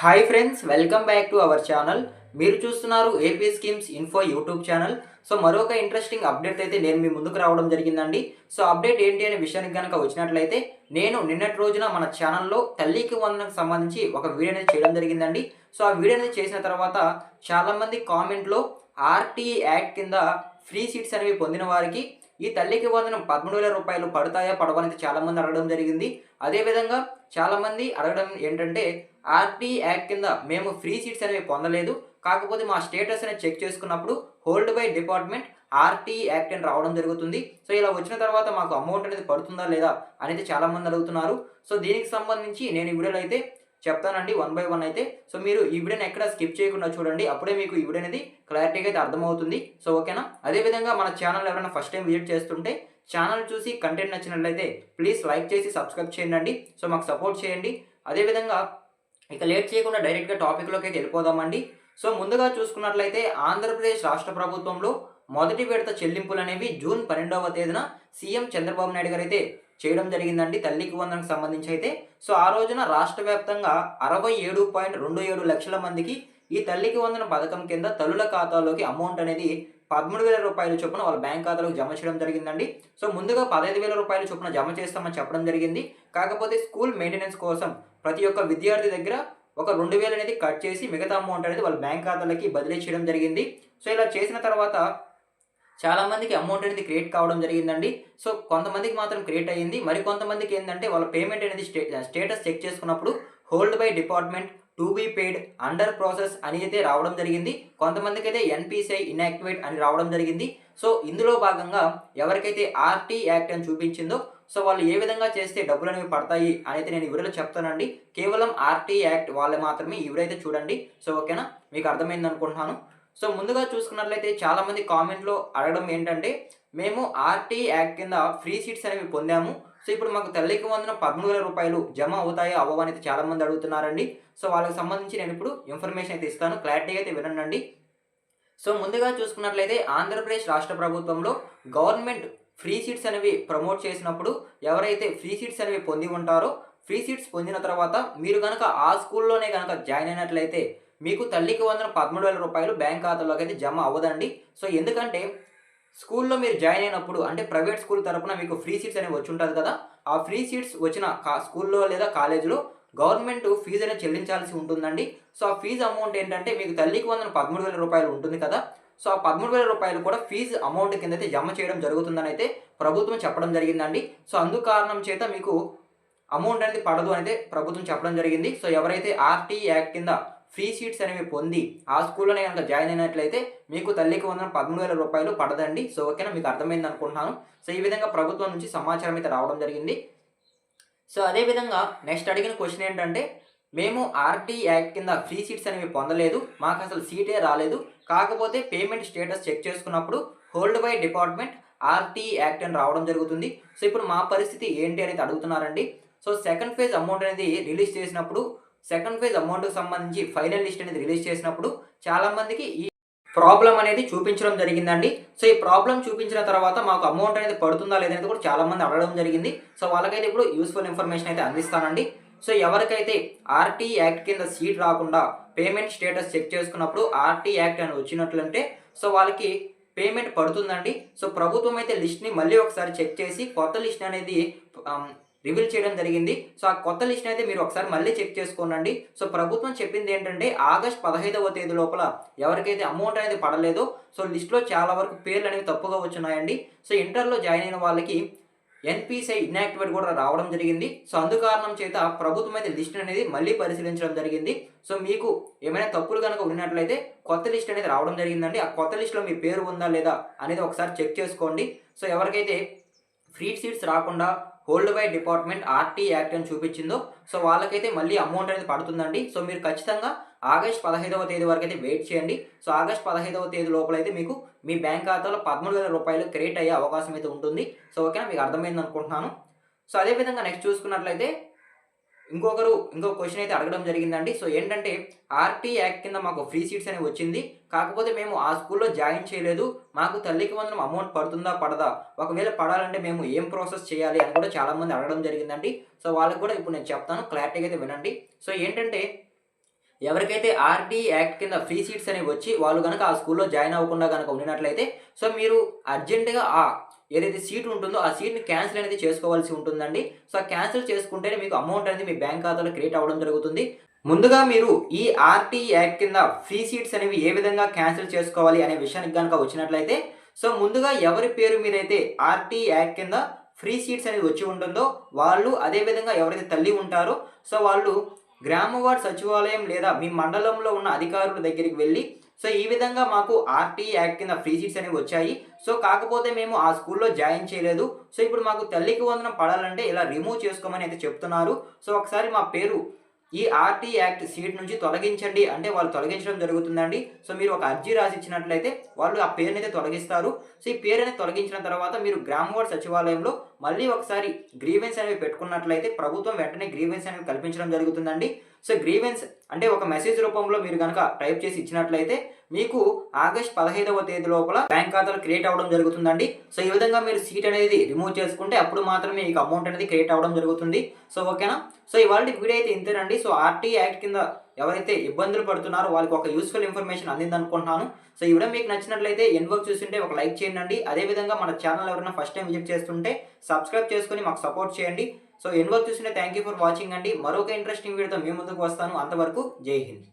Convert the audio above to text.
Hi friends welcome back to our channel. మీరు చూస్తున్నారు AP schemes info YouTube channel. So మరొక interesting update అయితే నేను మీ ముందుకు రావడం జరిగిందండి. సో అప్డేట్ ఏంటి అనే విషయానికి కనుక వచ్చినట్లయితే నేను నిన్నటి రోజున మన ఛానల్లో తల్లికి వందనకు సంబంధించి ఒక వీడియో అనేది చేయడం జరిగిందండి. సో ఆ వీడియో అనేది చేసిన తర్వాత చాలామంది కామెంట్లో ఆర్టీ యాక్ట్ కింద ఫ్రీ సీట్స్ అనేవి పొందిన వారికి ఈ తల్లికి వందనం పదమూడు వేల రూపాయలు పడతాయా పడవని చాలామంది అడగడం జరిగింది. అదేవిధంగా చాలామంది అడగడం ఏంటంటే ఆర్టీ యాక్ట్ కింద మేము ఫ్రీ సీట్స్ అనేవి పొందలేదు. కాకపోతే మా స్టేటస్ అనేది చెక్ చేసుకున్నప్పుడు hold by department RT act అని రావడం జరుగుతుంది. సో ఇలా వచ్చిన తర్వాత మాకు అమౌంట్ అనేది పడుతుందా లేదా అనేది చాలామంది అడుగుతున్నారు. సో దీనికి సంబంధించి నేను ఈ వీడియోలో అయితే చెప్తానండి వన్ బై వన్ అయితే. సో మీరు ఈ వీడియోని ఎక్కడ స్కిప్ చేయకుండా చూడండి. అప్పుడే మీకు ఈ వీడియో అనేది క్లారిటీగా అయితే అర్థమవుతుంది. సో ఓకేనా? అదేవిధంగా మన ఛానల్ ఎవరైనా ఫస్ట్ టైం విజిట్ చేస్తుంటే ఛానల్ చూసి కంటెంట్ నచ్చినట్లయితే ప్లీజ్ లైక్ చేసి సబ్స్క్రైబ్ చేయండి. సో మాకు సపోర్ట్ చేయండి. అదేవిధంగా ఇక లేట్ చేయకుండా డైరెక్ట్గా టాపిక్లోకి అయితే వెళ్ళిపోదామండి. సో ముందుగా చూసుకున్నట్లయితే ఆంధ్రప్రదేశ్ రాష్ట్ర ప్రభుత్వంలో మొదటి విడత చెల్లింపులు అనేవి జూన్ పన్నెండవ తేదీన సీఎం చంద్రబాబు నాయుడు గారు అయితే చేయడం జరిగిందండి తల్లికి వందనకు సంబంధించి అయితే. సో ఆ రోజున రాష్ట్ర వ్యాప్తంగా అరవై ఏడు పాయింట్ రెండు ఏడు లక్షల మందికి ఈ తల్లికి వందన పథకం కింద తల్లుల ఖాతాలోకి అమౌంట్ అనేది పదమూడు వేల రూపాయల చొప్పున వాళ్ళ బ్యాంక్ ఖాతాలకు జమ చేయడం జరిగిందండి. సో ముందుగా పదహైదు వేల రూపాయల చొప్పున జమ చేస్తామని చెప్పడం జరిగింది. కాకపోతే స్కూల్ మెయింటెనెన్స్ కోసం ప్రతి ఒక్క విద్యార్థి దగ్గర ఒక రెండు వేలు అనేది కట్ చేసి మిగతా అమౌంట్ అనేది వాళ్ళ బ్యాంక్ ఖాతాలకి బదిలీ చేయడం జరిగింది. సో ఇలా చేసిన తర్వాత చాలామందికి అమౌంట్ అనేది క్రియేట్ కావడం జరిగిందండి. సో కొంతమందికి మాత్రం క్రియేట్ అయ్యింది. మరి కొంతమందికి ఏంటంటే వాళ్ళ పేమెంట్ అనేది స్టే స్టేటస్ చెక్ చేసుకున్నప్పుడు hold by department to be paid under process అని అయితే రావడం జరిగింది. కొంతమందికి అయితే ఎన్పిసిఐ ఇన్యాక్టివేట్ అని రావడం జరిగింది. సో ఇందులో భాగంగా ఎవరికైతే ఆర్టీ యాక్ట్ అని చూపించిందో సో వాళ్ళు ఏ విధంగా చేస్తే డబ్బులు అనేవి పడతాయి అనేది నేను ఈ వీడియోలో చెప్తానండి. కేవలం ఆర్టీ యాక్ట్ వాళ్ళు మాత్రమే ఈ వీడియో అయితే చూడండి. సో ఓకేనా? మీకు అర్థమైంది అనుకుంటున్నాను. సో ముందుగా చూసుకున్నట్లయితే చాలామంది కామెంట్లో అడగడం ఏంటంటే మేము ఆర్టీ యాక్ట్ కింద ఫ్రీ సీట్స్ అనేవి పొందాము. సో ఇప్పుడు మాకు తల్లికి వందన పదమూడు వేల రూపాయలు జమ అవుతాయా అవ్వని అయితే చాలామంది అడుగుతున్నారండి. సో వాళ్ళకి సంబంధించి నేను ఇప్పుడు ఇన్ఫర్మేషన్ అయితే ఇస్తాను. క్లారిటీగా అయితే వినండి సో ముందుగా చూసుకున్నట్లయితే ఆంధ్రప్రదేశ్ రాష్ట్ర ప్రభుత్వంలో గవర్నమెంట్ ఫ్రీ సీట్స్ అనేవి ప్రమోట్ చేసినప్పుడు ఎవరైతే ఫ్రీ సీట్స్ అనేవి పొంది ఉంటారో ఫ్రీ సీట్స్ పొందిన తర్వాత మీరు కనుక ఆ స్కూల్లోనే కనుక జాయిన్ అయినట్లయితే మీకు తల్లికి వందన పదమూడు వేల రూపాయలు బ్యాంక్ ఖాతాలోకి అయితే జమ అవ్వదండి. సో ఎందుకంటే స్కూల్లో మీరు జాయిన్ అయినప్పుడు అంటే ప్రైవేట్ స్కూల్ తరపున మీకు ఫ్రీ సీట్స్ అనేవి వచ్చి ఉంటుంది కదా ఆ ఫ్రీ సీట్స్ వచ్చిన కా స్కూల్లో లేదా కాలేజీలో గవర్నమెంట్ ఫీజు అనేది చెల్లించాల్సి ఉంటుందండి. సో ఆ ఫీజు అమౌంట్ ఏంటంటే మీకు తల్లికి వందన పదమూడు వేల రూపాయలు ఉంటుంది కదా సో ఆ పదమూడు వేల రూపాయలు కూడా ఫీజు అమౌంట్ కింద అయితే జమ చేయడం జరుగుతుందని అయితే ప్రభుత్వం చెప్పడం జరిగిందండి. సో అందు కారణం చేత మీకు అమౌంట్ అనేది పడదు అనేది ప్రభుత్వం చెప్పడం జరిగింది. సో ఎవరైతే ఆర్టీ యాక్ట్ కింద ఫ్రీ సీట్స్ అనేవి పొంది ఆ స్కూల్లోనే కనుక జాయిన్ అయినట్లయితే మీకు తల్లికి వందన పదమూడు వేల రూపాయలు పడదండి. సో ఓకేనా? మీకు అర్థమైంది అనుకుంటున్నాను. సో ఈ విధంగా ప్రభుత్వం నుంచి సమాచారం అయితే రావడం జరిగింది. సో అదేవిధంగా నెక్స్ట్ అడిగిన క్వశ్చన్ ఏంటంటే మేము ఆర్టీ యాక్ట్ కింద ఫ్రీ సీట్స్ అనేవి పొందలేదు. మాకు అసలు సీటే రాలేదు. కాకపోతే పేమెంట్ స్టేటస్ చెక్ చేసుకున్నప్పుడు hold by department RT act అని రావడం జరుగుతుంది. సో ఇప్పుడు మా పరిస్థితి ఏంటి అనేది అడుగుతున్నారండి. సో సెకండ్ ఫేజ్ అమౌంట్ అనేది రిలీజ్ చేసినప్పుడు సెకండ్ ఫేజ్ అమౌంట్కి సంబంధించి ఫైనల్ లిస్ట్ అనేది రిలీజ్ చేసినప్పుడు చాలామందికి ఈ ప్రాబ్లం అనేది చూపించడం జరిగిందండి. సో ఈ ప్రాబ్లం చూపించిన తర్వాత మాకు అమౌంట్ అనేది పడుతుందా లేదనేది కూడా చాలామంది అడగడం జరిగింది. సో వాళ్ళకైతే ఇప్పుడు యూస్ఫుల్ ఇన్ఫర్మేషన్ అయితే అందిస్తానండి. సో ఎవరికైతే ఆర్టీ యాక్ట్ కింద సీట్ రాకుండా పేమెంట్ స్టేటస్ చెక్ చేసుకున్నప్పుడు ఆర్టీ యాక్ట్ అని వచ్చినట్లంటే సో వాళ్ళకి పేమెంట్ పడుతుందండి. సో ప్రభుత్వం అయితే లిస్ట్ని మళ్ళీ ఒకసారి చెక్ చేసి కొత్త లిస్ట్ అనేది రివీల్ చేయడం జరిగింది. సో ఆ కొత్త లిస్ట్ అయితే మీరు ఒకసారి మళ్ళీ చెక్ చేసుకోనండి. సో ప్రభుత్వం చెప్పింది ఏంటంటే ఆగస్ట్ పదహైదవ తేదీ లోపల ఎవరికైతే అమౌంట్ అనేది పడలేదో సో లిస్ట్లో చాలా వరకు పేర్లు అనేవి తప్పుగా వచ్చున్నాయండి సో ఇంటర్లో జాయిన్ అయిన వాళ్ళకి ఎన్పిసిఐ ఇన్యాక్టివేట్ కూడా రావడం జరిగింది. సో అందుకారణం చేత ప్రభుత్వం అయితే లిస్ట్ అనేది మళ్ళీ పరిశీలించడం జరిగింది. సో మీకు ఏమైనా తప్పులు కనుక ఉన్నట్లయితే కొత్త లిస్ట్ అనేది రావడం జరిగిందండి. ఆ కొత్త లిస్ట్లో మీ పేరు ఉందా లేదా అనేది ఒకసారి చెక్ చేసుకోండి. సో ఎవరికైతే ఫ్రీ సీట్స్ రాకుండా hold by department RT act అని చూపించిందో సో వాళ్ళకైతే మళ్ళీ అమౌంట్ అనేది పడుతుందండి. సో మీరు ఖచ్చితంగా ఆగస్ట్ పదహైదవ తేదీ వరకు అయితే వెయిట్ చేయండి. సో ఆగస్ట్ పదహైదవ తేదీ లోపల అయితే మీకు మీ బ్యాంక్ ఖాతాలో పదమూడు వేల రూపాయలు క్రియేట్ అయ్యే అవకాశం అయితే ఉంటుంది. సో ఓకేనా మీకు అర్థమైంది అనుకుంటున్నాను సో అదేవిధంగా నెక్స్ట్ చూసుకున్నట్లయితే ఇంకొకరు ఇంకో క్వశ్చన్ అయితే అడగడం జరిగిందండి. సో ఏంటంటే ఆర్టీ యాక్ట్ కింద మాకు ఫ్రీ సీట్స్ అనేవి వచ్చింది. కాకపోతే మేము ఆ స్కూల్లో జాయిన్ చేయలేదు. మాకు తల్లికి వందనం అమౌంట్ పడుతుందా పడదా? ఒకవేళ పడాలంటే మేము ఏం ప్రాసెస్ చేయాలి అని కూడా చాలామంది అడగడం జరిగిందండి. సో వాళ్ళకి కూడా ఇప్పుడు నేను చెప్తాను. క్లారిటీగా అయితే వినండి. సో ఏంటంటే ఎవరికైతే ఆర్టీ యాక్ట్ కింద ఫ్రీ సీట్స్ అనేవి వచ్చి వాళ్ళు కనుక ఆ స్కూల్లో జాయిన్ అవ్వకుండా కనుక ఉండినట్లయితే సో మీరు అర్జెంటుగా ఆ ఏదైతే సీట్ ఉంటుందో ఆ సీట్ని క్యాన్సిల్ అనేది చేసుకోవాల్సి ఉంటుందండి. సో ఆ క్యాన్సిల్ చేసుకుంటేనే మీకు అమౌంట్ అనేది మీ బ్యాంక్ ఖాతాలో క్రియేట్ అవ్వడం జరుగుతుంది. ముందుగా మీరు ఈ ఆర్టీ యాక్ట్ కింద ఫ్రీ సీట్స్ అనేవి ఏ విధంగా క్యాన్సిల్ చేసుకోవాలి అనే విషయానికి కనుక వచ్చినట్లయితే సో ముందుగా ఎవరి పేరు మీద అయితే ఆర్టీ యాక్ట్ కింద ఫ్రీ సీట్స్ అనేది వచ్చి ఉంటుందో వాళ్ళు అదేవిధంగా ఎవరైతే తల్లి ఉంటారో సో వాళ్ళు గ్రామ వార్డ్ సచివాలయం లేదా మీ మండలంలో ఉన్న అధికారుల దగ్గరికి వెళ్ళి సో ఈ విధంగా మాకు ఆర్టీ యాక్ట్ కింద ఫ్రీ సీట్స్ అనేవి వచ్చాయి. సో కాకపోతే మేము ఆ స్కూల్లో జాయిన్ చేయలేదు. సో ఇప్పుడు మాకు తల్లికి వందనం పడాలంటే ఇలా రిమూవ్ చేసుకోమని అయితే చెప్తున్నారు. సో ఒకసారి మా పేరు ఈ ఆర్టీ యాక్ట్ సీట్ నుంచి తొలగించండి అంటే వాళ్ళు తొలగించడం జరుగుతుందండి. సో మీరు ఒక అర్జీ రాసి ఇచ్చినట్లయితే వాళ్ళు ఆ పేరుని అయితే తొలగిస్తారు. సో ఈ పేరు అనేది తొలగించిన తర్వాత మీరు గ్రామ వార్డ్ సచివాలయంలో మళ్ళీ ఒకసారి గ్రీవెన్స్ అనేవి పెట్టుకున్నట్లయితే ప్రభుత్వం వెంటనే గ్రీవెన్స్ అనేవి కల్పించడం జరుగుతుందండి. సో గ్రీవెన్స్ అంటే ఒక మెసేజ్ రూపంలో మీరు కనుక టైప్ చేసి ఇచ్చినట్లయితే మీకు ఆగస్ట్ పదహైదవ తేదీ లోపల బ్యాంక్ ఖాతాలు క్రియేట్ అవ్వడం జరుగుతుందండి. సో ఈ విధంగా మీరు సీట్ అనేది రిమూవ్ చేసుకుంటే అప్పుడు మాత్రమే మీకు అమౌంట్ అనేది క్రియేట్ అవ్వడం జరుగుతుంది. సో ఓకేనా? సో ఇవాళ వీడియో అయితే ఇంతేనండి. సో ఆర్టీ యాక్ట్ కింద ఎవరైతే ఇబ్బందులు పడుతున్నారో వాళ్ళకి ఒక యూస్ఫుల్ ఇన్ఫర్మేషన్ అందింది అనుకుంటున్నాను సో ఈ వీడియో మీకు నచ్చినట్లయితే ఎన్ వర్క్ చూస్తుంటే ఒక లైక్ చేయండి అదేవిధంగా మన ఛానల్ ఎవరైనా ఫస్ట్ టైం విజిట్ చేస్తుంటే సబ్స్క్రైబ్ చేసుకొని మాకు సపోర్ట్ చేయండి. సో ఎన్ వర్క్ చూస్తుంటే థ్యాంక్ యూ ఫర్ వాచింగ్ అండి. మరొక ఇంట్రెస్టింగ్ వీడియోతో మీ ముందుకు వస్తాను. అంతవరకు జై హింద్.